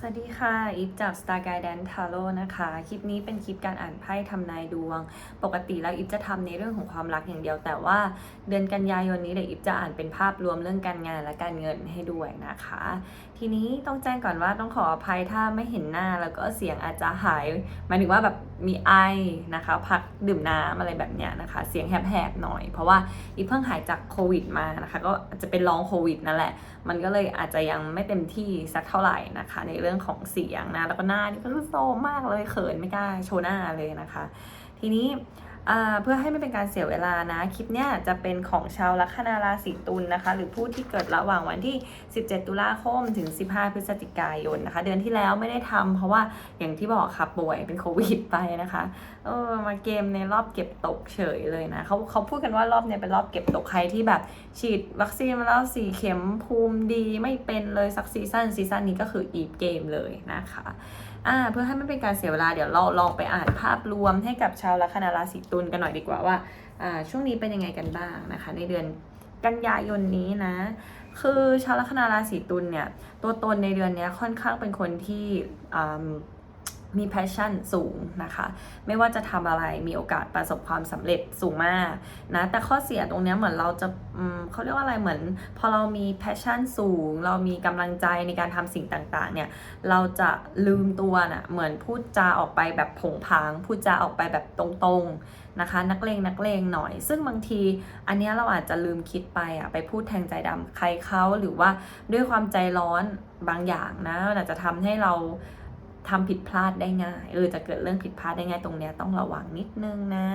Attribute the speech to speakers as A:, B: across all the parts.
A: สวัสดีค่ะ อิฟจาก Star Guidance Tarot นะคะ คลิปนี้เป็นคลิปการอ่านไพ่ทำนายดวง ปกติแล้วอิฟจะทำในเรื่องของความรักอย่างเดียว แต่ว่าเดือนกันยายนนี้เดี๋ยวอิฟจะอ่านเป็นภาพรวมเรื่องการงานและการเงินให้ด้วยนะคะ ทีนี้ต้องแจ้งก่อนว่าต้องขออภัยถ้าไม่เห็นหน้าแล้วก็เสียงอาจจะหายหมายถึงว่าแบบมีไอนะคะ พักดื่มน้ำอะไรแบบเนี้ยนะคะ เสียงแหบๆหน่อย เพราะว่าอีเพิ่งหายจากโควิดมานะคะ ก็จะเป็นลองโควิดนั่นแหละ มันก็เลยอาจจะยังไม่เต็มที่สักเท่าไหร่นะคะ ในเรื่องของเสียงนะแล้วก็หน้านี่ก็คือโซมมากเลยเขินไม่กล้าโชว์หน้าเลยนะคะ ทีนี้ เพื่อให้ไม่เป็นการเสียเวลานะ คลิปเนี้ยจะเป็นของชาวลัคนาราศีตุลนะคะ หรือผู้ที่เกิดระหว่างวันที่ 17 ตุลาคมถึง 15 พฤศจิกายนนะคะ เดือนที่แล้วไม่ได้ทำเพราะว่าอย่างที่บอกค่ะป่วยเป็นโควิดไปนะคะเออมาเกมในรอบเก็บตกเฉยเลยนะเขาเขาพูดกันว่ารอบเนี้ยเป็นรอบเก็บตกใครที่แบบ ฉีดวัคซีนมาแล้วสี่เข็มภูมิดีไม่เป็นเลยสักซีซันซีซันนี้ก็คืออีฟเกมเลยนะคะ อ่าเพื่อให้ไม่เป็นการเสียเวลาเดี๋ยวเราลองไปอ่านภาพรวมให้กับชาวลัคนาราศีตุลกันหน่อยดีกว่าว่าอ่าช่วงนี้เป็นยังไงกันบ้างนะคะ ในเดือนกันยายนนี้นะ คือชาวลัคนาราศีตุลเนี่ยตัวตนในเดือนนี้ค่อนข้างเป็นคนที่อ่า มี passion สูงนะคะ ไม่ว่าจะทำอะไรมีโอกาสประสบความสำเร็จสูงมากนะ แต่ข้อเสียตรงนี้เหมือนเราจะเขาเรียกว่าอะไรเหมือน พอเรามี passion สูง เรามีกำลังใจในการทำสิ่งต่างๆ เนี่ย เราจะลืมตัวน่ะเหมือนพูดจาออกไปแบบผงผาง พูดจาออกไปแบบตรงๆนะคะ นักเลงนักเลงหน่อย ซึ่งบางที อันนี้เราอาจจะลืมคิดไปอะไปพูดแทงใจดำใครเขาหรือว่าด้วยความใจร้อนบางอย่างนะอาจจะทำให้เรา ทำผิดพลาดได้ง่ายเออจะเกิดเรื่องผิดพลาดได้ง่ายตรงเนี้ยต้องระวังนิดนึงนะ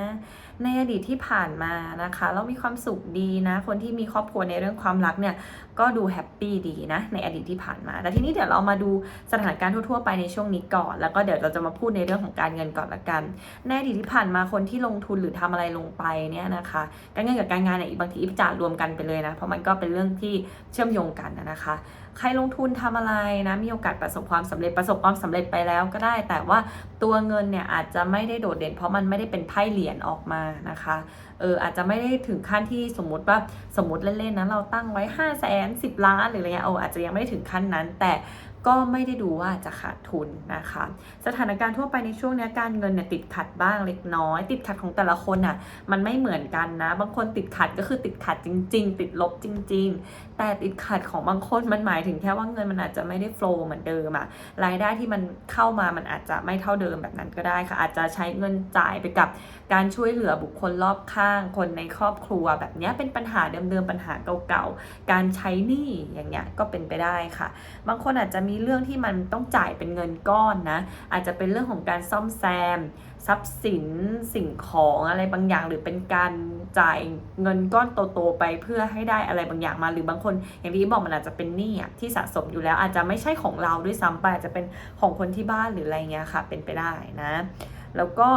A: ในอดีตที่ผ่านมานะคะ เรามีความสุขดีนะ คนที่มีครอบครัวในเรื่องความรักเนี่ย ก็ดูแฮปปี้ดีนะในอดีตที่ผ่านมา แต่ทีนี้เดี๋ยวเรามาดูสถานการณ์ทั่วๆไปในช่วงนี้ก่อน แล้วก็เดี๋ยวเราจะมาพูดในเรื่องของการเงินก่อนละกัน ในอดีตที่ผ่านมาคนที่ลงทุนหรือทำอะไรลงไปเนี่ยนะคะ การเงินกับการงานเนี่ยบางทีอิจะรวมกันไปเลยนะ เพราะมันก็เป็นเรื่องที่เชื่อมโยงกันนะนะคะ ใครลงทุนทำอะไรนะมีโอกาสประสบความสำเร็จประสบความสำเร็จไปแล้วก็ได้ แต่ว่า ตัวเงินเนี่ยอาจจะไม่ได้โดดเด่น เพราะมันไม่ได้เป็นไพ่เหรียญออกมานะคะเอออาจจะไม่ได้ถึงขั้นที่สมมติว่าสมมติเล่นๆนะเราตั้งไว้5้าแสนสิบล้านหรืออะไรเงี้ยโอ้อาจจะยังไม่ได้ถึงขั้นนั้น แต่ ก็ไม่ได้ดูว่าจะขาดทุนนะคะ สถานการณ์ทั่วไปในช่วงนี้การเงินเนี่ยติดขัดบ้างเล็กน้อย ติดขัดของแต่ละคนอะมันไม่เหมือนกันนะ บางคนติดขัดก็คือติดขัดจริง ๆ ติดลบจริง ๆ แต่ติดขัดของบางคนมันหมายถึงแค่ว่าเงินมันอาจจะไม่ได้โฟล์เหมือนเดิมอะรายได้ที่มันเข้ามามันอาจจะไม่เท่าเดิมแบบนั้นก็ได้ค่ะ อาจจะใช้เงินจ่ายไปกับการช่วยเหลือบุคคลรอบข้าง คนในครอบครัวแบบนี้เป็นปัญหาเดิมๆปัญหาเก่าๆการใช้หนี้อย่างเงี้ยก็เป็นไปได้ค่ะ บางคนอาจจะมีเรื่องที่มันต้องจ่ายเป็นเงินก้อนนะ อาจจะเป็นเรื่องของการซ่อมแซม ทรัพย์สินสิ่งของอะไรบางอย่าง หรือเป็นการจ่ายเงินก้อนโตๆไปเพื่อให้ได้อะไรบางอย่างมาหรือบางคน อย่างที่บอกมันอาจจะเป็นหนี้ที่สะสมอยู่แล้วอาจจะไม่ใช่ของเราด้วยซ้ำไปอาจจะเป็นของคนที่บ้านหรืออะไรเงี้ยค่ะ เป็นไปได้นะ แล้วก็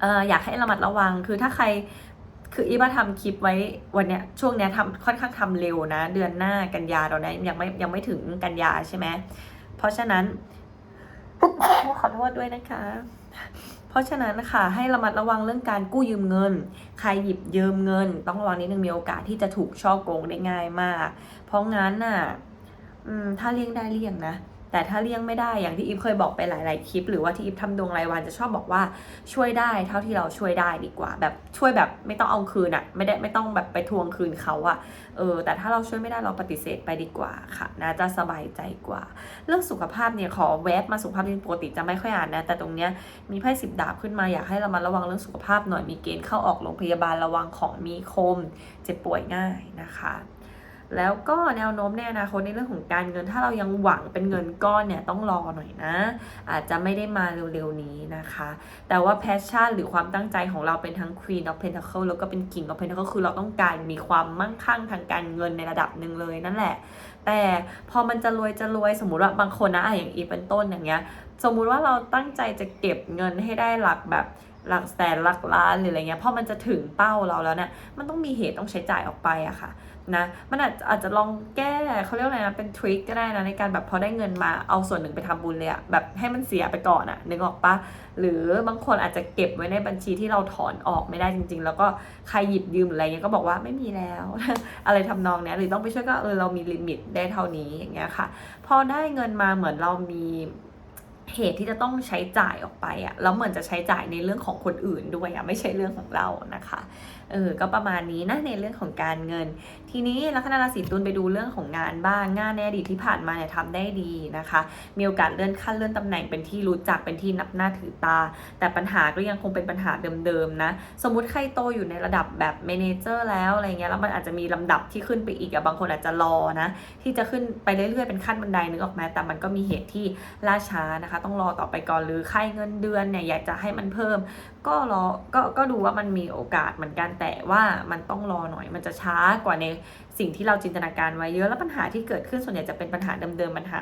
A: เอ่ออยากให้ระมัดระวังคือถ้าใคร คืออีบ้าทำคลิปไว้วันเนี้ยช่วงเนี้ยทำค่อนข้างทำเร็วนะ เดือนหน้ากันยาตอนนี้ยังไม่ยังไม่ถึงกันยาใช่ไหมเพราะฉะนั้นขอโทษด้วยนะคะ เพราะฉะนั้นนะคะให้ระมัดระวังเรื่องการกู้ยืมเงิน ใครหยิบยืมเงิน ต้องระวังนิดนึงมีโอกาสที่จะถูกช่อโกงได้ง่ายมาก เพราะงั้นน่ะถ้าเลี่ยงได้เลี่ยงนะ แต่ถ้าเลี่ยงไม่ได้อย่างที่อีฟเคยบอกไปหลาย ๆ คลิป หรือว่าที่อีฟทำดวงรายวันจะชอบบอกว่าช่วยได้เท่าที่เราช่วยได้ดีกว่า แบบช่วยแบบไม่ต้องเอาคืนอะไม่ได้ไม่ต้องแบบไปทวงคืนเขาอะเออแต่ถ้าเราช่วยไม่ได้เราปฏิเสธไปดีกว่าค่ะนะจะสบายใจกว่า เรื่องสุขภาพเนี่ยขอแวบมาสุขภาพที่ปกติจะไม่ค่อยอ่านนะแต่ตรงเนี้ยมีไพ่สิบดาบขึ้นมาอยากให้เรามาระวังเรื่องสุขภาพหน่อยมีเกณฑ์เข้าออกโรงพยาบาลระวังของมีคม เจ็บป่วยง่ายนะคะ แล้วก็แนวโน้มในอนาคตในเรื่องของการเงิน ถ้าเรายังหวังเป็นเงินก้อนเนี่ยต้องรอหน่อยนะ อาจจะไม่ได้มาเร็วๆนี้นะคะ แต่ว่าแพชชั่นหรือความตั้งใจของเราเป็นทั้ง Queen of Pentacle แล้วก็เป็น King of Pentacle คือเราต้องการมีความมั่งคั่งทางการเงินในระดับหนึ่งเลยนั่นแหละ แต่พอมันจะรวยจะรวยสมมติว่าบางคนนะอะอย่างอีเป็นต้นอย่างเงี้ยสมมุติว่าเราตั้งใจจะเก็บเงินให้ได้หลักแบบ หลักแสนหลักล้านหรืออะไรเงี้ยพอมันจะถึงเป้าเราแล้วเนี่ยมันต้องมีเหตุต้องใช้จ่ายออกไปอะค่ะนะมันอาจอาจจะลองแก้เขาเรียกอะไรนะเป็นทริคก็ได้นะในการแบบพอได้เงินมาเอาส่วนหนึ่งไปทำบุญเลยอะแบบให้มันเสียไปก่อนอะนึกออกปะหรือบางคนอาจจะเก็บไว้ในบัญชีที่เราถอนออกไม่ได้จริง ๆ แล้วก็ใครหยิบยืมออะไรเงี้ยก็บอกว่าไม่มีแล้ว อะไรทำนองเนี้ยหรือต้องไปช่วยก็เออเรามีลิมิตได้เท่านี้อย่างเงี้ยค่ะ พอได้เงินมาเหมือนเรามี เหตุที่จะต้องใช้จ่ายออกไปอะแล้วเหมือนจะใช้จ่ายในเรื่องของคนอื่นด้วยอะไม่ใช่เรื่องของเรานะคะเออก็ประมาณนี้นะในเรื่องของการเงิน ทีนี้ลัคนาราศีตุลไปดูเรื่องของงานบ้างงานในอดีตที่ผ่านมาเนี่ยทำได้ดีนะคะ มีโอกาสเลื่อนขั้นเลื่อนตำแหน่งเป็นที่รู้จักเป็นที่นับหน้าถือตา แต่ปัญหาก็ยังคงเป็นปัญหาเดิมๆนะ สมมุติใครโตอยู่ในระดับแบบเมนเจอร์แล้วอะไรเงี้ยแล้วมันอาจจะมีลำดับที่ขึ้นไปอีกอะบางคนอาจจะรอนะ ที่จะขึ้นไปเรื่อยๆเป็นขั้นบันไดนึกออกไหมแต่มันก็มีเหตุที่ล่าช้านะคะ ต้องรอต่อไปก่อนหรือใครเงินเดือนเนี่ยอยากจะให้มันเพิ่ม ก็รอก็ก็ดูว่ามันมีโอกาสเหมือนกันแต่ว่ามันต้องรอหน่อยมันจะช้ากว่าในสิ่งที่เราจินตนาการไว้เยอะแล้วปัญหาที่เกิดขึ้นส่วนใหญ่จะเป็นปัญหาเดิมๆปัญหา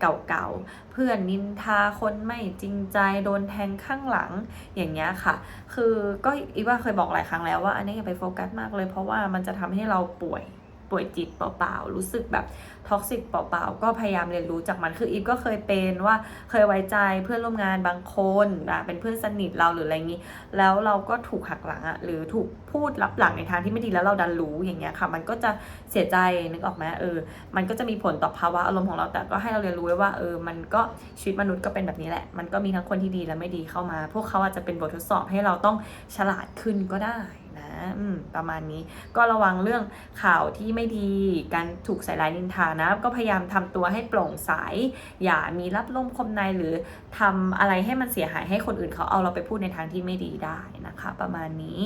A: เก่าๆเพื่อนนินทาคนไม่จริงใจโดนแทงข้างหลังอย่างเงี้ยค่ะ คือก็อีว่าเคยบอกหลายครั้งแล้วว่าอันนี้อย่าไปโฟกัสมากเลยเพราะว่ามันจะทำให้เราป่วย ป่วยจิตเปล่าๆ รู้สึกแบบท็อกซิกเปล่าๆ ก็พยายามเรียนรู้จากมัน คืออีฟก็เคยเป็นว่าเคยไว้ใจเพื่อนร่วมงานบางคนอะเป็นเพื่อนสนิทเราหรืออะไรงี้ แล้วเราก็ถูกหักหลังอะหรือถูกพูดลับหลังในทางที่ไม่ดีแล้วเราดันรู้อย่างเงี้ยค่ะ มันก็จะเสียใจนึกออกไหมเออ มันก็จะมีผลต่อภาวะอารมณ์ของเราแต่ก็ให้เราเรียนรู้ไว้ว่าเออมันก็ชีวิตมนุษย์ก็เป็นแบบนี้แหละ มันก็มีทั้งคนที่ดีและไม่ดีเข้ามา พวกเขาอาจจะเป็นบททดสอบให้เราต้องฉลาดขึ้นก็ได้ นะประมาณนี้ก็ระวังเรื่องข่าวที่ไม่ดีการถูกใส่ร้ายนินทานะ ก็พยายามทำตัวให้โปร่งใสอย่ามีรับลมคมในหรือทำอะไรให้มันเสียหายให้คนอื่นเขาเอาเราไปพูดในทางที่ไม่ดีได้นะคะ ประมาณนี้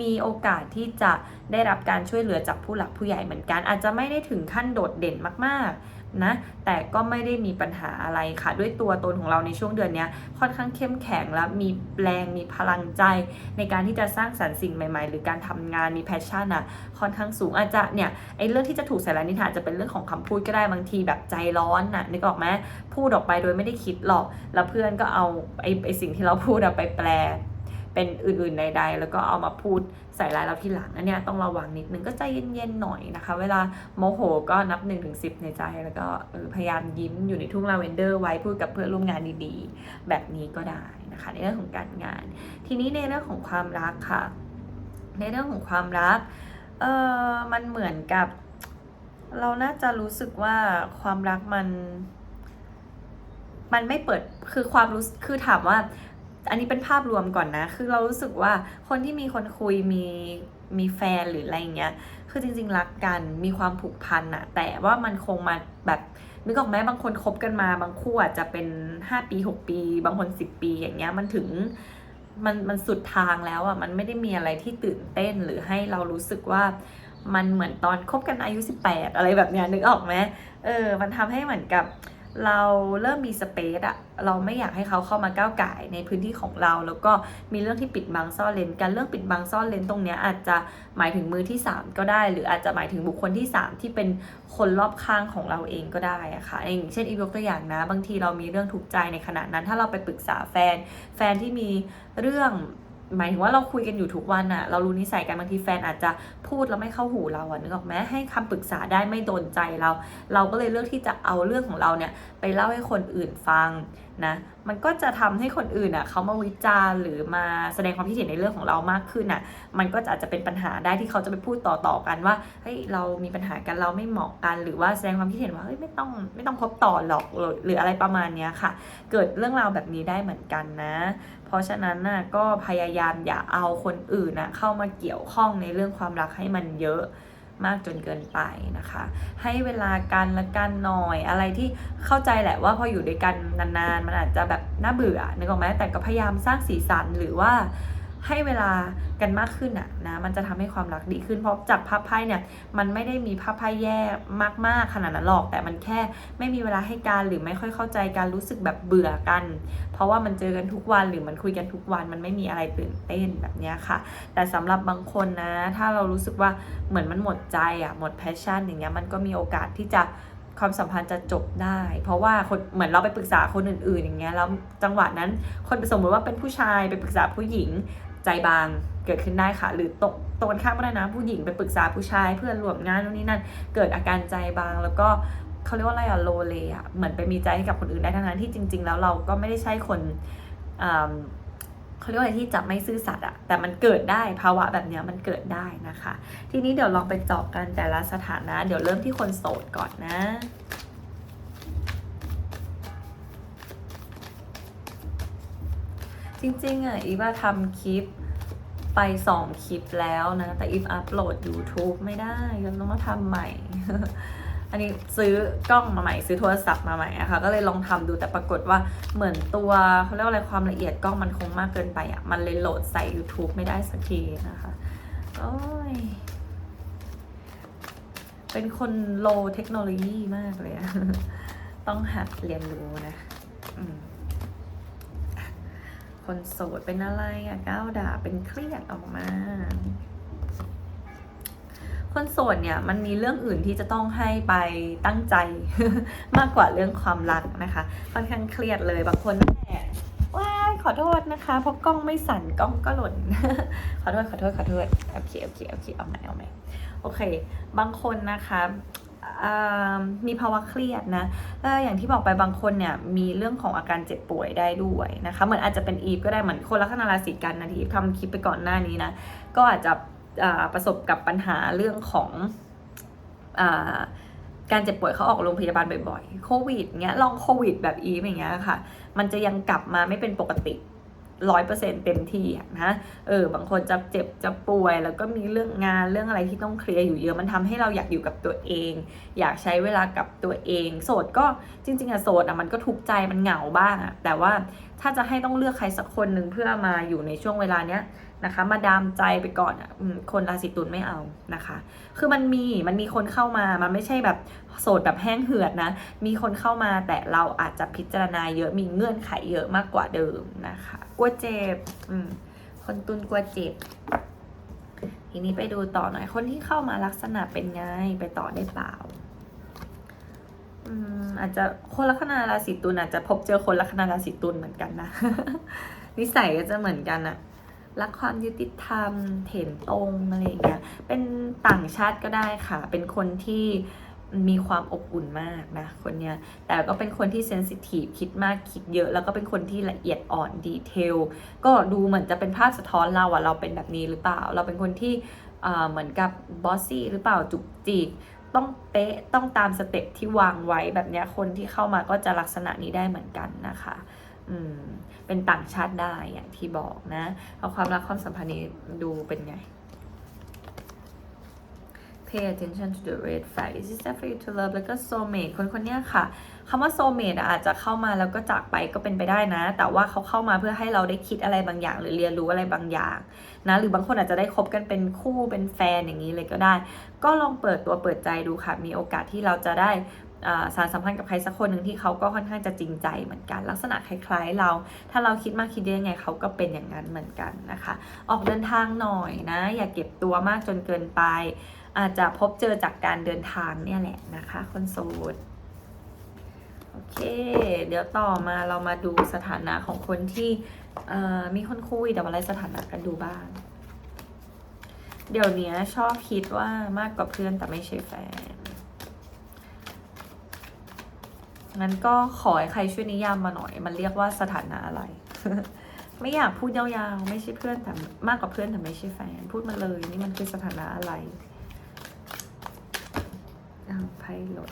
A: มีโอกาสที่จะได้รับการช่วยเหลือจากผู้หลักผู้ใหญ่เหมือนกัน อาจจะไม่ได้ถึงขั้นโดดเด่นมากๆ นะแต่ก็ไม่ได้มีปัญหาอะไรค่ะ ด้วยตัวตนของเราในช่วงเดือนนี้ค่อนข้างเข้มแข็งและมีแรงมีพลังใจ ในการที่จะสร้างสรรค์สิ่งใหม่ ๆ หรือการทำงานมีแพชชั่นอะค่อนข้างสูงอาจจะเนี่ยไอ้เรื่องที่จะถูกใส่ร้ายนิทานจะเป็นเรื่องของคำพูดก็ได้บางทีแบบใจร้อนน่ะนึกออกไหมพูดออกไปโดยไม่ได้คิดหรอก แล้วเพื่อนก็เอาไอ้ไอ้สิ่งที่เราพูดไปแปล เป็นอื่นๆใด ๆ แล้วก็เอามาพูดใส่ร้ายเราทีหลังอันเนี้ยต้องระวังนิดนึงก็ใจเย็นๆหน่อยนะคะ เวลาโมโหก็นับ1นถึงสิในใจแล้วก็พยายามยิ้มอยู่ในทุ่งลาเวนเดอร์ไว้พูดกับเพื่อนร่วมงานดีๆ แบบนี้ก็ได้นะคะในเรื่องของการงาน ทีนี้ในเรื่องของความรักค่ะ ในเรื่องของความรักเออมันเหมือนกับ เราน่าจะรู้สึกว่าความรักมัน มันไม่เปิดคือความรู้คือถามว่า อันนี้เป็นภาพรวมก่อนนะ คือเรารู้สึกว่าคนที่มีคนคุยมีมีแฟนหรืออะไรอย่างเงี้ย คือจริง ๆ รักกันมีความผูกพันอะแต่ว่ามันคงมาแบบนึกออกไหมบางคนคบกันมาบางคู่อาจจะเป็น 5 ปี 6 ปี บางคน 10 ปีอย่างเงี้ยมันถึงมันมันสุดทางแล้วอะมันไม่ได้มีอะไรที่ตื่นเต้นหรือให้เรารู้สึกว่ามันเหมือนตอนคบกันอายุ 18 อะไรแบบเนี้ยนึกออกไหมเออ มันทำให้เหมือนกับ เราเริ่มมีสเปซอะเราไม่อยากให้เขาเข้ามาก้าวไก่ในพื้นที่ของเรา แล้วก็มีเรื่องที่ปิดบังซ่อนเลนกันเรื่องปิดบังซ่อนเลนตรงเนี้ยอาจจะหมายถึงมือที่ 3 ก็ได้ หรืออาจจะหมายถึงบุคคลที่ 3 ที่เป็นคนรอบข้างของเราเองก็ได้อะค่ะอย่างเช่นอีกยกตัวอย่างนะ บางทีเรามีเรื่องทุกข์ใจในขณะนั้น ถ้าเราไปปรึกษาแฟน แฟนที่มีเรื่อง หมายถึงว่าเราคุยกันอยู่ทุกวันอะเรารู้นิสัยกันบางทีแฟนอาจจะพูดแล้วไม่เข้าหูเราอะนึกออกไหมให้คำปรึกษาได้ไม่โดนใจเรา เราก็เลยเลือกที่จะเอาเรื่องของเราเนี่ยไปเล่าให้คนอื่นฟัง นะมันก็จะทำให้คนอื่นอะเขามาวิจารณ์หรือมาแสดงความคิดเห็นในเรื่องของเรามากขึ้นอะ มันก็จะอาจจะเป็นปัญหาได้ที่เขาจะไปพูดต่อๆกันว่าเฮ้ยเรามีปัญหากันเราไม่เหมาะกัน หรือว่าแสดงความคิดเห็นว่าเฮ้ยไม่ต้องไม่ต้องคบต่อหรอกหรืออะไรประมาณเนี้ยค่ะ เกิดเรื่องราวแบบนี้ได้เหมือนกันนะ เพราะฉะนั้นน่ะก็พยายามอย่าเอาคนอื่นน่ะเข้ามาเกี่ยวข้องในเรื่องความรักให้มันเยอะ มากจนเกินไปนะคะ ให้เวลากันละกันหน่อยอะไรที่เข้าใจแหละว่าพออยู่ด้วยกันนานๆ มันอาจจะแบบน่าเบื่อนึกออกไหมแต่ก็พยายามสร้างสีสันหรือว่า ให้เวลากันมากขึ้นอะนะมันจะทำให้ความรักดีขึ้น เพราะจากภาพไพ่เนี่ยมันไม่ได้มีภาพไพ่แย่มากๆขนาดนั้นหรอก แต่มันแค่ไม่มีเวลาให้การหรือไม่ค่อยเข้าใจการรู้สึกแบบเบื่อกัน เพราะว่ามันเจอกันทุกวันหรือมันคุยกันทุกวัน มันไม่มีอะไรตื่นเต้นแบบนี้ค่ะ แต่สำหรับบางคนนะ ถ้าเรารู้สึกว่าเหมือนมันหมดใจอะหมดแพชชั่นอย่างเงี้ยมันก็มีโอกาสที่จะความสัมพันธ์จะจบได้ เพราะว่าคนเหมือนเราไปปรึกษาคนอื่นๆอย่างเงี้ยแล้วจังหวะนั้น คนสมมติว่าเป็นผู้ชายไปปรึกษาผู้หญิง ใจบางเกิดขึ้นได้ค่ะ หรือตกตรงกันข้ามก็ได้นะผู้หญิงไปปรึกษาผู้ชายเพื่อนร่วมงานนู่นนี่นั่น เกิดอาการใจบางแล้วก็เขาเรียกว่าอะไรอะโลเลอะเหมือนไปมีใจให้กับคนอื่นได้ทั้งนั้นที่จริง ๆ แล้วเราก็ไม่ได้ใช่คนเขาเรียกว่าอะไรที่จะไม่ซื่อสัตย์อะแต่มันเกิดได้ภาวะแบบนี้มันเกิดได้นะคะ ทีนี้เดี๋ยวลองไปเจาะกันแต่ละสถานะ เดี๋ยวเริ่มที่คนโสดก่อนนะ จริงๆอะอีว่าทำคลิปไปสองคลิปแล้วนะ แต่อีฟอัพโหลด YouTube ไม่ได้ยังต้องมาทำใหม่ อันนี้ซื้อกล้องมาใหม่ซื้อโทรศัพท์มาใหม่อะค่ะก็เลยลองทำดูแต่ปรากฏว่าเหมือนตัวเขาเรียกว่าอะไรความละเอียดกล้องมันคงมากเกินไปอะมันเลยโหลดใส่ YouTube ไม่ได้สักทีนะคะโอ้ยเป็นคนโลเทคโนโลยีมากเลยอะต้องหัดเรียนรู้นะ อืม คนโสดเป็นอะไรอะก้าวด่าเป็นเครียดออกมา คนโสดเนี่ยมันมีเรื่องอื่นที่จะต้องให้ไปตั้งใจ มากกว่าเรื่องความรักนะคะ ค่อนข้างเครียดเลยบางคนแม่ว้ายขอโทษนะคะเพราะกล้องไม่สั่นกล้องก็หล่น ขอโทษขอโทษขอโทษโอเคโอเคโอเคเอาใหม่เอาใหม่โอเค บางคนนะคะ มีภาวะเครียดนะแล้วอย่างที่บอกไปบางคนเนี่ยมีเรื่องของอาการเจ็บป่วยได้ด้วยนะคะเหมือนอาจจะเป็นอีฟก็ได้เหมือนคนลัคนาราศีกันนะที่อีฟทำคลิปไปก่อนหน้านี้นะก็อาจจะประสบกับปัญหาเรื่องของอการเจ็บป่วยเขาออกโรงพยาบาลบ่อยๆ โควิดเงี้ยลองโควิดแบบอีฟอย่างเงี้ยค่ะ มันจะยังกลับมาไม่เป็นปกติ ร้อยเปอร์เซ็นเต็มที่นะเออบางคนจะเจ็บจะป่วย แล้วก็มีเรื่องงานเรื่องอะไรที่ต้องเคลียร์อยู่เยอะมันทำให้เราอยากอยู่กับตัวเอง อยากใช้เวลากับตัวเอง โสดก็จริงๆอะโสดอะมันก็ทุกข์ใจมันเหงาบ้างอะแต่ว่าถ้าจะให้ต้องเลือกใครสักคนหนึ่งเพื่อมาอยู่ในช่วงเวลาเนี้ยนะคะ มาดามใจไปก่อนอะคนราศีตุลไม่เอานะคะ คือมันมีมันมีคนเข้ามา มันไม่ใช่แบบโสดแบบแห้งเหือดนะ มีคนเข้ามาแต่เราอาจจะพิจารณาเยอะมีเงื่อนไขเยอะมากกว่าเดิมนะคะ ลัวเจ็บ อืม คนตุนกลัวเจ็บ ทีนี้ไปดูต่อหน่อย คนที่เข้ามาลักษณะเป็นไง ไปต่อได้เปล่า อืม อาจจะคนลัคนาราศีตุลอาจจะพบเจอคนลัคนาราศีตุลเหมือนกันนะ นิสัยก็จะเหมือนกันอะรักความยุติธรรมเห็นตรงอะไรอย่างเงี้ย เป็นต่างชาติก็ได้ค่ะ เป็นคนที่ มีความอบอุ่นมากนะคนเนี้ยแต่ก็เป็นคนที่เซนซิทีฟคิดมากคิดเยอะ แล้วก็เป็นคนที่ละเอียดอ่อนดีเทลก็ดูเหมือนจะเป็นภาพสะท้อนเราอะเราเป็นแบบนี้หรือเปล่า เราเป็นคนที่อ่าเหมือนกับบอสซี่หรือเปล่าจุกจิกต้องเป๊ะต้องตามสเต็ปที่วางไว้แบบเนี้ยคนที่เข้ามาก็จะลักษณะนี้ได้เหมือนกันนะคะอืมเป็นต่างชาติได้อย่างที่บอกนะเอาความรักความสัมพันธ์นี้ดูเป็นไง pay attention to the red flag is this for you to love แล้วก็ soulmate คนคนเนี้ยค่ะคำว่า soulmate อาจจะเข้ามาแล้วก็จากไปก็เป็นไปได้นะ แต่ว่าเขาเข้ามาเพื่อให้เราได้คิดอะไรบางอย่าง หรือเรียนรู้อะไรบางอย่างนะ หรือบางคนอาจจะได้คบกันเป็นคู่เป็นแฟนอย่างนี้เลยก็ได้ ก็ลองเปิดตัวเปิดใจดูค่ะ มีโอกาสที่เราจะได้สารสัมพันธ์กับใครสักคนหนึ่งที่เขาก็ค่อนข้างจะจริงใจเหมือนกัน ลักษณะคล้าย ๆ เรา ถ้าเราคิดมากคิดเยอะยังไงเขาก็เป็นอย่างนั้นเหมือนกันนะคะ ออกเดินทางหน่อยนะ อย่าเก็บตัวมากจนเกินไป อาจจะพบเจอจากการเดินทางเนี่ยแหละนะคะ คนโสดโอเค เดี๋ยวต่อมาเรามาดูสถานะของคนที่มีคนคุยแต่ว่าอะไรสถานะกันดูบ้าง เดี๋ยวนี้ชอบคิดว่ามากกว่าเพื่อนแต่ไม่ใช่แฟนงั้นก็ขอให้ใครช่วยนิยามมาหน่อย มันเรียกว่าสถานะอะไร ไม่อยากพูดยาวๆ ไม่ใช่เพื่อนแต่มากกว่าเพื่อนแต่ไม่ใช่แฟน พูดมาเลย นี่มันคือสถานะอะไร อ้าไพ่หลอ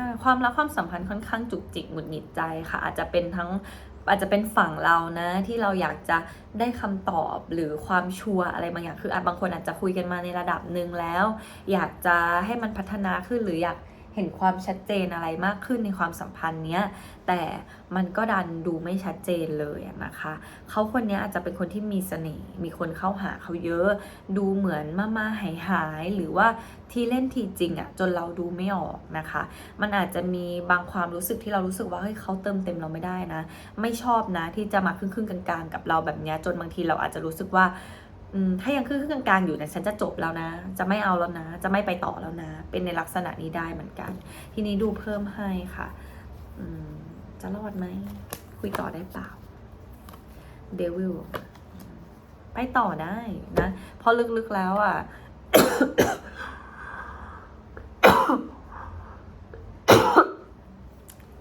A: ่าความรักความสัมพันธ์ค่อนข้างจุกจิกหงุดหงิดใจค่ะ อาจจะเป็นทั้ง อาจจะเป็นฝั่งเรานะที่เราอยากจะได้คำตอบหรือความชัวร์อะไรบางอย่างคืออาจบางคนอาจจะคุยกันมาในระดับหนึ่งแล้ว อยากจะให้มันพัฒนาขึ้นหรืออยาก เห็นความชัดเจนอะไรมากขึ้นในความสัมพันธ์เนี้ยแต่มันก็ดันดูไม่ชัดเจนเลยนะคะเขาคนนี้อาจจะเป็นคนที่มีเสน่ห์มีคนเข้าหาเขาเยอะ ดูเหมือนมามาหายหายหรือว่าที่เล่นทีจริงอะจนเราดูไม่ออกนะคะ มันอาจจะมีบางความรู้สึกที่เรารู้สึกว่าเฮ้ยเขาเติมเต็มเราไม่ได้นะ ไม่ชอบนะที่จะมาครึ่งครึ่งๆกลางๆกับเราแบบเนี้ยจนบางทีเราอาจจะรู้สึกว่า ถ้ายังครึ่งครึ่งกลางๆอยู่เนี่ยฉันจะจบแล้วนะ จะไม่เอาแล้วนะ จะไม่ไปต่อแล้วนะ เป็นในลักษณะนี้ได้เหมือนกัน ทีนี้ดูเพิ่มให้ค่ะอืจะรอดไหม คุยต่อได้เปล่าเดวิลไปต่อได้นะเพราะลึกๆแล้วอะ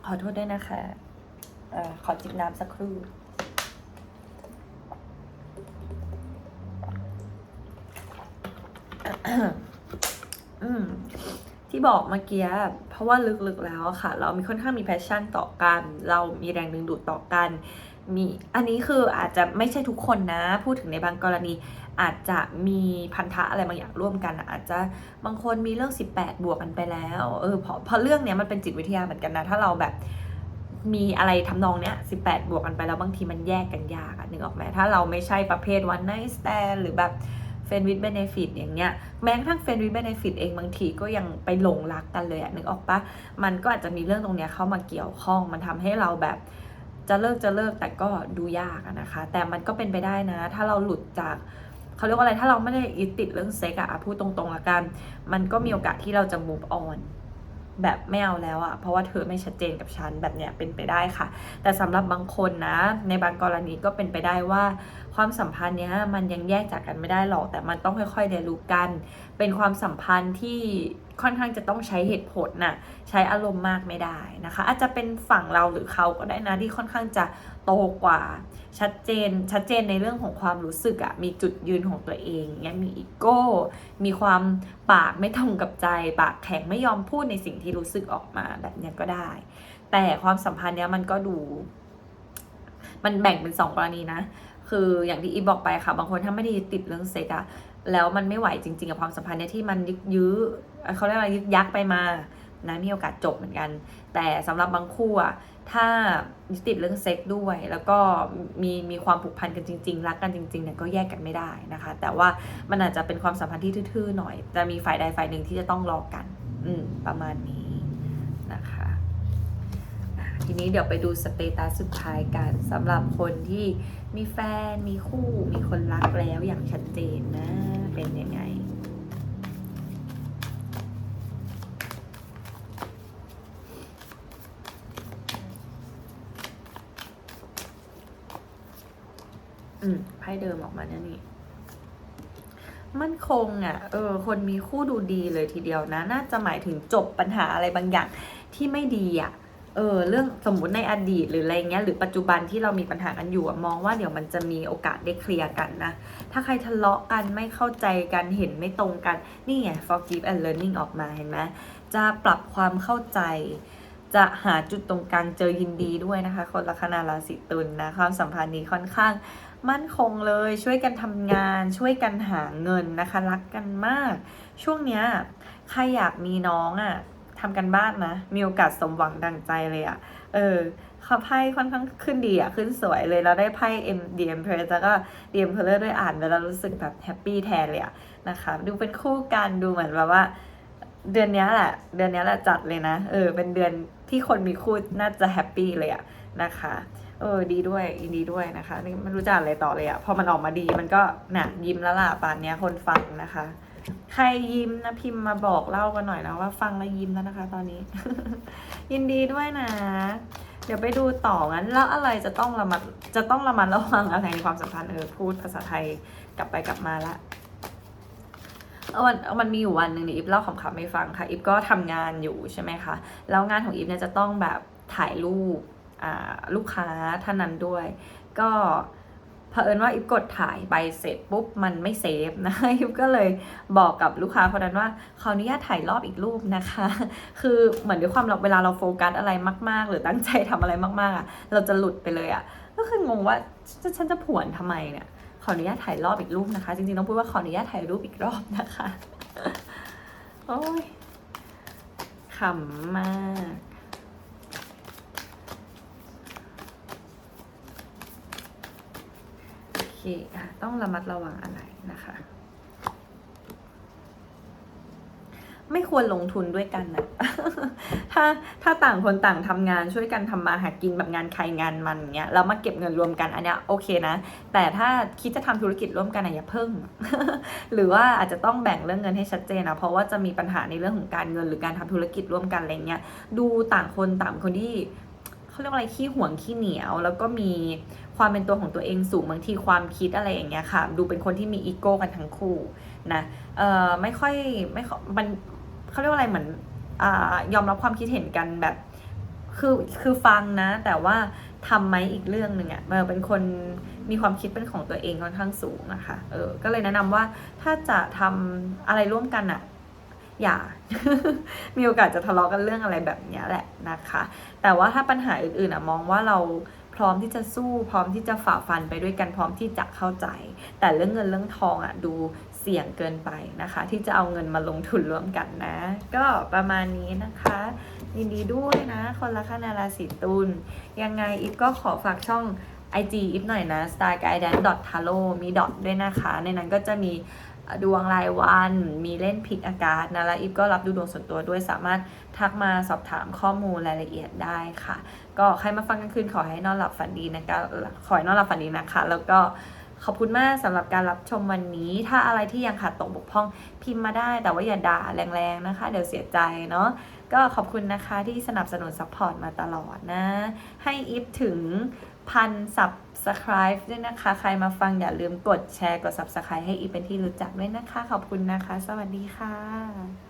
A: ขอโทษด้วยนะคะอ่อขอจิบน้ำสักครู่ ที่บอกเมื่อกี้เพราะว่าลึกๆแล้วค่ะ เรามีค่อนข้างมีแพชชั่นต่อกัน เรามีแรงดึงดูดต่อกัน มีอันนี้คืออาจจะไม่ใช่ทุกคนนะ พูดถึงในบางกรณี อาจจะมีพันธะอะไรบางอย่างร่วมกัน อาจจะบางคนมีเรื่อง 18 บวกกันไปแล้วเออเพราะเพราะเรื่องเนี้ยมันเป็นจิตวิทยาเหมือนกันนะ ถ้าเราแบบมีอะไรทำนองเนี้ย18 บวกกันไปแล้วบางทีมันแยกกันยากนึกออกไหมถ้าเราไม่ใช่ประเภท one night stand หรือแบบ เฟนวิดเบเนฟิตอย่างเงี้ยแม้กระทั่งเฟนวิดเบเนฟิตเองบางทีก็ยังไปหลงรักกันเลยอะนึกออกปะมันก็อาจจะมีเรื่องตรงเนี้ยเข้ามาเกี่ยวข้อง มันทำให้เราแบบจะเลิกจะเลิกแต่ก็ดูยากนะคะ แต่มันก็เป็นไปได้นะ ถ้าเราหลุดจากเขาเรียกว่าอะไรถ้าเราไม่ได้ยึดติดเรื่องเซ็กอะพูดตรงๆละกัน มันก็มีโอกาสที่เราจะ move on แบบไม่เอาแล้วอะเพราะว่าเธอไม่ชัดเจนกับฉันแบบเนี้ยเป็นไปได้ค่ะ แต่สำหรับบางคนนะ ในบางกรณีก็เป็นไปได้ว่า ความสัมพันธ์เนี้ยมันยังแยกจากกันไม่ได้หรอก แต่มันต้องค่อยๆเรียนรู้กัน เป็นความสัมพันธ์ที่ค่อนข้างจะต้องใช้เหตุผลน่ะใช้อารมณ์มากไม่ได้นะคะ อาจจะเป็นฝั่งเราหรือเขาก็ได้นะที่ค่อนข้างจะ โตกว่า ชัดเจนชัดเจนในเรื่องของความรู้สึกอะมีจุดยืนของตัวเองเงี้ยมีอีโก้ มีความปากไม่ตรงกับใจ ปากแข็งไม่ยอมพูดในสิ่งที่รู้สึกออกมาแบบเนี้ยก็ได้ แต่ความสัมพันธ์เนี้ยมันก็ดู มันแบ่งเป็นสองกรณีนะ คืออย่างที่อีบอกไปค่ะ บางคนถ้าไม่ได้ติดเรื่องเซ็กอะแล้วมันไม่ไหวจริง ๆ กับความสัมพันธ์เนี่ยที่มันยึกยื้อเขาเรียกอะไรยึกยักไปมานะมีโอกาสจบเหมือนกัน แต่สำหรับบางคู่อะ ถ้ายึดติดเรื่องเซ็กด้วย แล้วก็มีมีความผูกพันกันจริง ๆ รักกันจริงๆเนี่ยก็แยกกันไม่ได้นะคะ แต่ว่ามันอาจจะเป็นความสัมพันธ์ที่ทื่อๆหน่อย จะมีฝ่ายใดฝ่ายหนึ่งที่จะต้องรอกัน อืมประมาณนี้นะคะอะทีนี้เดี๋ยวไปดูสเตตัสสุดท้ายกันสำหรับคนที่มีแฟนมีคู่มีคนรักแล้วอย่างชัดเจนนะ เป็นยังไง อืมไพ่เดิมออกมาเนี่ยนี่มั่นคงอะ เออ คนมีคู่ดูดีเลยทีเดียวนะ น่าจะหมายถึงจบปัญหาอะไรบางอย่างที่ไม่ดีอะ เออ เรื่องสมมุติในอดีตหรืออะไรเงี้ย หรือปัจจุบันที่เรามีปัญหากันอยู่มองว่าเดี๋ยวมันจะมีโอกาสได้เคลียร์กันนะ ถ้าใครทะเลาะกันไม่เข้าใจกันเห็นไม่ตรงกัน นี่ไง forgive and learning ออกมาเห็นไหมจะปรับความเข้าใจ จะหาจุดตรงกลางเจอยินดีด้วยนะคะ คนลัคนาราศีตุลนะความสัมพันธ์นี้ค่อนข้าง มั่นคงเลยช่วยกันทำงานช่วยกันหาเงินนะคะ รักกันมาก ช่วงเนี้ยใครอยากมีน้องอะ่ะทำกันบ้านนะ มีโอกาสสมหวังดังใจเลยอะ่ะ เออเขาไพ่ค่อนข้างขึ้นดีอะ่ะ ขึ้นสวยเลยเราได้ไพ่ M D M p r e s แล้วก็ D M p e r ด้วยอ่านแล้วเรารู้สึกแบบแฮปปี้แทนเลยอะนะคะ ดูเป็นคู่กันดูเหมือนแบบว่า เดือนเนี้ยแหละ เดือนเนี้ยแหละจัดเลยนะ เออ เป็นเดือนที่คนมีคู่น่าจะแฮปปี้เลยอะนะคะ เออดีด้วยยินดีด้วยนะคะนี่ไม่รู้จะอ่านอะไรต่อเลยอะพอมันออกมาดีมันก็น่ะยิ้มแล้วล่ะป่านเนี้ยคนฟังนะคะ ใครยิ้มนะพิมพ์มาบอกเล่ากันหน่อยนะว่าฟังแล้วยิ้มแล้วนะคะ ตอนนี้ ยินดีด้วยนะ เดี๋ยวไปดูต่องั้นแล้วอะไรจะต้องระมัดจะต้องระมัดระวังอะไรในความสัมพันธ์เออพูดภาษาไทยกลับไปกลับมาละเอาวันเอมันมีอยู่วันหนึ่งเนี่ยอิฟเล่าขำๆให้ฟังค่ะอิฟก็ทำงานอยู่ใช่ไหมคะแล้วงานของอิฟเนี่ยจะต้องแบบถ่ายรูป ลูกค้าท่านนั้นด้วย ก็เผอิญว่าอิฟกดถ่ายไปเสร็จปุ๊บมันไม่เซฟนะอิฟก็เลยบอกกับลูกค้าคนนั้นว่าขออนุญาตถ่ายรอบอีกรูปนะคะ คือเหมือนด้วยความเราเวลาเราโฟกัสอะไรมาก ๆ หรือตั้งใจทำอะไรมากๆอะเราจะหลุดไปเลยอะก็คืองงว่าฉันฉันจะผวนทำไมเนี่ยขออนุญาตถ่ายรอบอีกรูปนะคะ จริงๆต้องพูดว่าขออนุญาตถ่ายรูปอีกรอบนะคะโอ้ยขำมาก โอ เคอะต้องระมัดระวังอะไรนะคะ ไม่ควรลงทุนด้วยกันนะถ้าถ้าต่างคนต่างทำงานช่วยกันทำมาหากินแบบงานใครงานมันเงี้ยแล้วมาเก็บเงินรวมกันอันเนี้ยโอเคนะ แต่ถ้าคิดจะทำธุรกิจร่วมกันอย่าเพิ่ง หรือว่าอาจจะต้องแบ่งเรื่องเงินให้ชัดเจนนะเพราะว่าจะมีปัญหาในเรื่องของการเงินหรือการทำธุรกิจร่วมกันอะไรเงี้ยดูต่างคนต่างคนที่เขาเรียกว่าอะไรขี้หวงขี้เหนียว แล้วก็มี ความเป็นตัวของตัวเองสูงบางทีความคิดอะไรอย่างเงี้ยค่ะ ดูเป็นคนที่มีอีโก้กันทั้งคู่นะเอ่อไม่ค่อยไม่มันเขาเรียกว่าอะไรเหมือนอยอมรับความคิดเห็นกันแบบ คือคือฟังนะ แต่ว่าทำไหมอีกเรื่องหนึ่งอะ่ะเออเป็นคนมีความคิดเป็นของตัวเองค่อนข้างสูงนะคะ เออ ก็เลยแนะนำว่าถ้าจะทำอะไรร่วมกันอะ่ะ อย่า มีโอกาสจะทะเลาะกันเรื่องอะไรแบบนี้แหละนะคะ แต่ว่าถ้าปัญหาอื่นๆอะมองว่าเรา พร้อมที่จะสู้พร้อมที่จะฝ่าฟันไปด้วยกันพร้อมที่จะเข้าใจ แต่เรื่องเงินเรื่องทองอะดูเสี่ยงเกินไปนะคะ ที่จะเอาเงินมาลงทุนร่วมกันนะ ก็ประมาณนี้นะคะยินดีด้วยนะ คนละคณะราศีตุลยังไงอิฟก็ขอฝากช่อง IG อิฟหน่อยนะ starguidance.taro มีดอทด้วยนะคะ ในนั้นก็จะมี ดวงรายวัน มีเล่นพิกอากาศนะ แล้วอิฟก็รับดูดวงส่วนตัวด้วย สามารถทักมาสอบถามข้อมูลรายละเอียดได้ค่ะ ก็ใครมาฟังกลางคืนขอให้นอนหลับฝันดีนะคะ ขอให้นอนหลับฝันดีนะคะ แล้วก็ขอบคุณมากสำหรับการรับชมวันนี้ ถ้าอะไรที่ยังขาดตกบกพร่องพิมพ์มาได้ แต่ว่าอย่าด่าแรงๆนะคะ เดี๋ยวเสียใจเนาะ ก็ขอบคุณนะคะที่สนับสนุนซัพพอร์ตมาตลอดนะ ให้อิฟถึงพัน subscribe ด้วยนะคะ ใครมาฟังอย่าลืมกดแชร์กด subscribe ให้อีเป็นที่รู้จักด้วยนะคะ ขอบคุณนะคะ สวัสดีค่ะ